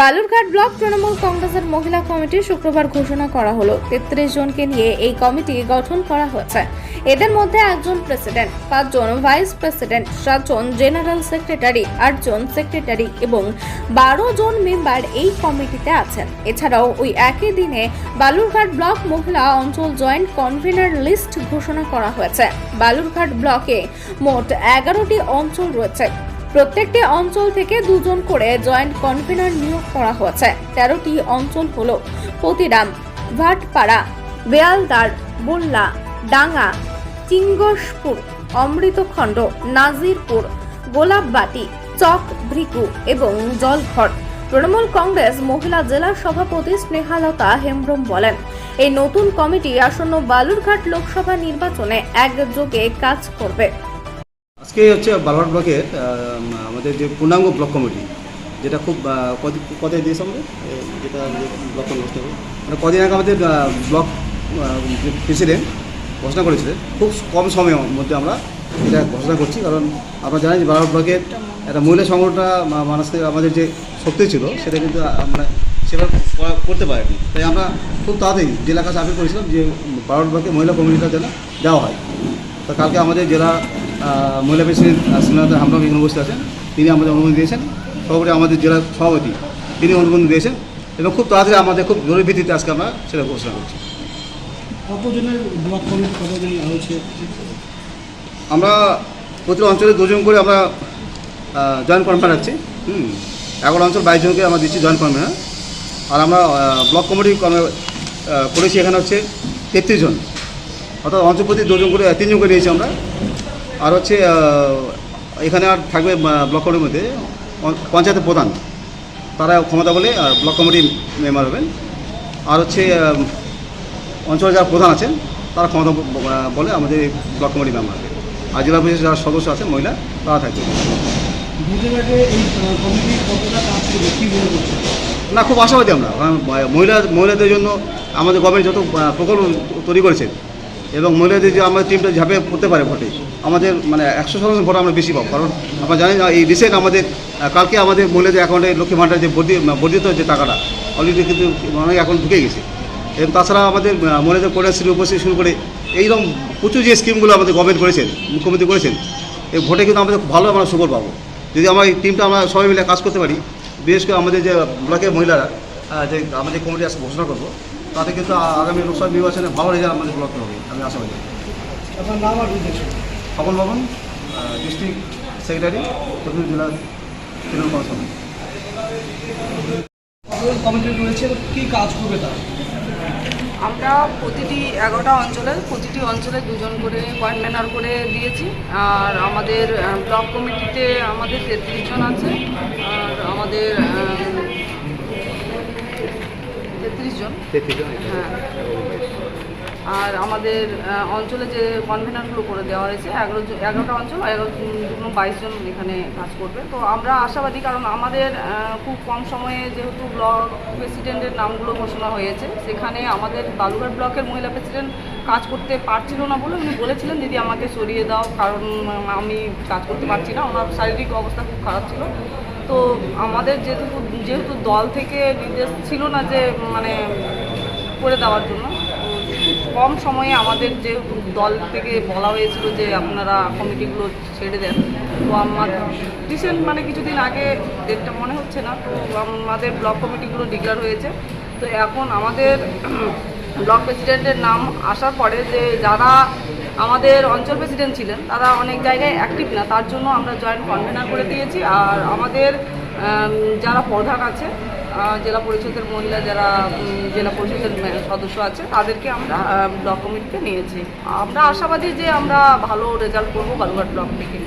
Balurghat block Trinamool কংগ্রেসের মহিলা committee শুক্রবার ঘোষণা করা হলো। তেত্রিশ জনকে নিয়ে এই কমিটি গঠন করা হয়েছে। এদের মধ্যে একজন প্রেসিডেন্ট, পাঁচজন ভাইস প্রেসিডেন্ট, সাতজন জেনারেল সেক্রেটারি, আটজন সেক্রেটারি এবং বারো জন মেম্বার এই কমিটিতে আছেন। এছাড়াও ওই একই দিনে বালুরঘাট ব্লক মহিলা অঞ্চল জয়েন্ট কনভেনার লিস্ট ঘোষণা করা হয়েছে। বালুরঘাট ব্লকে মোট এগারোটি অঞ্চল রয়েছে। প্রত্যেকটি অঞ্চল থেকে দুজন করে জয়েন্ট কনভেনার নিয়োগ করা হয়েছে। তেরোটি অঞ্চল হল পতিরাম ভাটপাড়া, বেয়ালদার বল্লা ডাঙ্গা, চিঙ্গসপুর, অমৃতখণ্ড, নাজিরপুর, গোলাপবাটি, চক ভ্রিকু এবং জলঘর। তৃণমূল কংগ্রেস মহিলা জেলা সভাপতি স্নেহালতা হেমব্রম বলেন, এই নতুন কমিটি আসন্ন বালুরঘাট লোকসভা নির্বাচনে একযোগে কাজ করবে। আজকে হচ্ছে বালুরঘাট ব্লকের আমাদের যে পূর্ণাঙ্গ ব্লক কমিটি, যেটা খুব কদিন দিয়েছে আমাদের যেটা ব্লক কমিটি মানে কদিন আগে আমাদের ব্লক প্রেসিডেন্ট ঘোষণা করেছিলেন, খুব কম সময়ের মধ্যে আমরা এটা ঘোষণা করছি। কারণ আমরা জানেন যে বালুরঘাট ব্লকের একটা মহিলা সংগঠনটা মানুষকে আমাদের যে শক্তি ছিল, সেটা কিন্তু আমরা সেভাবে করতে পারিনি। তাই আমরা খুব তাড়াতাড়ি জেলা কাছে আপিল করেছিলাম যে বালুরঘাট ব্লকে মহিলা কমিটিটা যেন দেওয়া হয়। তো কালকে আমাদের জেলা মহিলা প্রেসিডেন্ট শ্রীনাথ হামরাম এখানে আছেন তিনি আমাদের অনুমতি দিয়েছেন। সর্বোপরি আমাদের জেলার সভাপতি তিনি অনুমতি দিয়েছেন এবং খুব তাড়াতাড়ি আমাদের খুব জরুরি ভিত্তিতে আজকে আমরা সেটা ঘোষণা করছি। কতজনের ব্লক কমিটি কতজন হয়েছে আমরা প্রতি অঞ্চলে দুজন করে আমরা জয়েন্ট কনফারেন্স রাখছি। হুম এগারো অঞ্চল বাইশ জনকে আমরা দিচ্ছি জয়েন্ট কনফারেন্স আর আমরা ব্লক কমিটি করেছি এখানে হচ্ছে তেত্রিশ জন। অর্থাৎ অঞ্চল প্রতি দুজন করে তিনজন করে নিয়েছি আমরা। আর হচ্ছে এখানে আর থাকবে ব্লক কমিটির মধ্যে পঞ্চায়েতের প্রধান। তারা ক্ষমতা বলে ব্লক কমিটি মেম্বার হবেন। আর হচ্ছে অঞ্চলে যারা প্রধান আছেন তারা ক্ষমতা বলে আমাদের এই ব্লক কমিটি মেম্বার। হবে আর জেলা পরিষদের যারা সদস্য আছেন মহিলা তারা থাকবে। না খুব আশাবাদী আমরা। মহিলা মহিলাদের জন্য আমাদের গভর্নমেন্ট যত প্রকল্প তৈরি করেছে এবং মহিলাদের যে আমাদের টিমটা ঝাঁপে পড়তে পারে ভোটে। আমাদের মানে একশো শতাংশ ভোট আমরা বেশি পাবো। কারণ আপনারা জানেন যে এই রিসেন্ট আমাদের কালকে আমাদের মহিলাদের অ্যাকাউন্টে লক্ষ্মী ভাণ্ডার যে বর্ধিত যে টাকাটা অলরেডি কিন্তু অনেক অ্যাকাউন্ট ঢুকে গেছে। এবং তাছাড়া আমাদের মহিলাদের কন্যাশ্রী উপস্থিত শুরু করে এইরকম প্রচুর যে স্কিমগুলো আমাদের গভর্নমেন্ট করেছেন, মুখ্যমন্ত্রী করেছেন, এই ভোটে কিন্তু আমাদের খুব ভালো আমরা সুফল পাবো। যদি আমরা এই টিমটা আমরা সবাই মিলে কাজ করতে পারি, বিশেষ করে আমাদের যে ব্লকের মহিলারা যে আমাদের কমিটি আজকে ঘোষণা করব তাতে কিন্তু আগামী লোকসভা নির্বাচনে ভালো রেজাল্ট আমাদের ব্লকে হবে আমি আশাবাদী। আপনার নাম আর স্বপন ডিস্ট্রিক্ট সেক্রেটারি প্রতিনিধি জেলা তৃণমূল কংগ্রেস কমিটি। রয়েছে কী কাজ করবে তারা? আমরা প্রতিটি এগারোটা অঞ্চলে প্রতিটি অঞ্চলে দুজন করে পয়েন্ট ম্যানার করে দিয়েছি। আর আমাদের ব্লক কমিটিতে আমাদের তেত্রিশ জন আছে। আর আমাদের তেত্রিশ জন। হ্যাঁ। আর আমাদের অঞ্চলে যে কনভেনারগুলো করে দেওয়া হয়েছে এগারো এগারোটা অঞ্চল এগারো দুগুণ বাইশ জন এখানে কাজ করবে। তো আমরা আশাবাদী কারণ আমাদের খুব কম সময়ে যেহেতু ব্লক প্রেসিডেন্টের নামগুলো ঘোষণা হয়েছে সেখানে আমাদের বালুঘাট ব্লকের মহিলা প্রেসিডেন্ট কাজ করতে পারছিল না বলে উনি বলেছিলেন দিদি আমাকে সরিয়ে দাও কারণ আমি কাজ করতে পারছি না। ওনার শারীরিক অবস্থা খুব খারাপ ছিল। তো আমাদের যেহেতু যেহেতু দল থেকে নির্দেশ ছিল না যে মানে করে দেওয়ার জন্য কম সময়ে আমাদের যে দল থেকে বলা হয়েছিল যে আপনারা কমিটিগুলো ছেড়ে দেন, তো আমাদের রিসেন্ট মানে কিছুদিন আগে ডেটটা মনে হচ্ছে না, তো আমাদের ব্লক কমিটিগুলো ডিক্লেয়ার হয়েছে, তো এখন আমাদের ব্লক প্রেসিডেন্টের নাম আসার পরে যে যারা আমাদের অঞ্চল প্রেসিডেন্ট ছিলেন, তারা অনেক জায়গায় অ্যাক্টিভ না, তার জন্য আমরা জয়েন্ট কনভেনার করে দিয়েছি। আর আমাদের যারা প্রধান আছে জেলা পরিষদের মহিলা যারা জেলা পরিষদের সদস্য আছে, তাদেরকে আমরা ব্লক কমিটিতে নিয়েছি। আমরা আশাবাদী যে আমরা ভালো রেজাল্ট করব বালুঘাট ব্লক থেকে।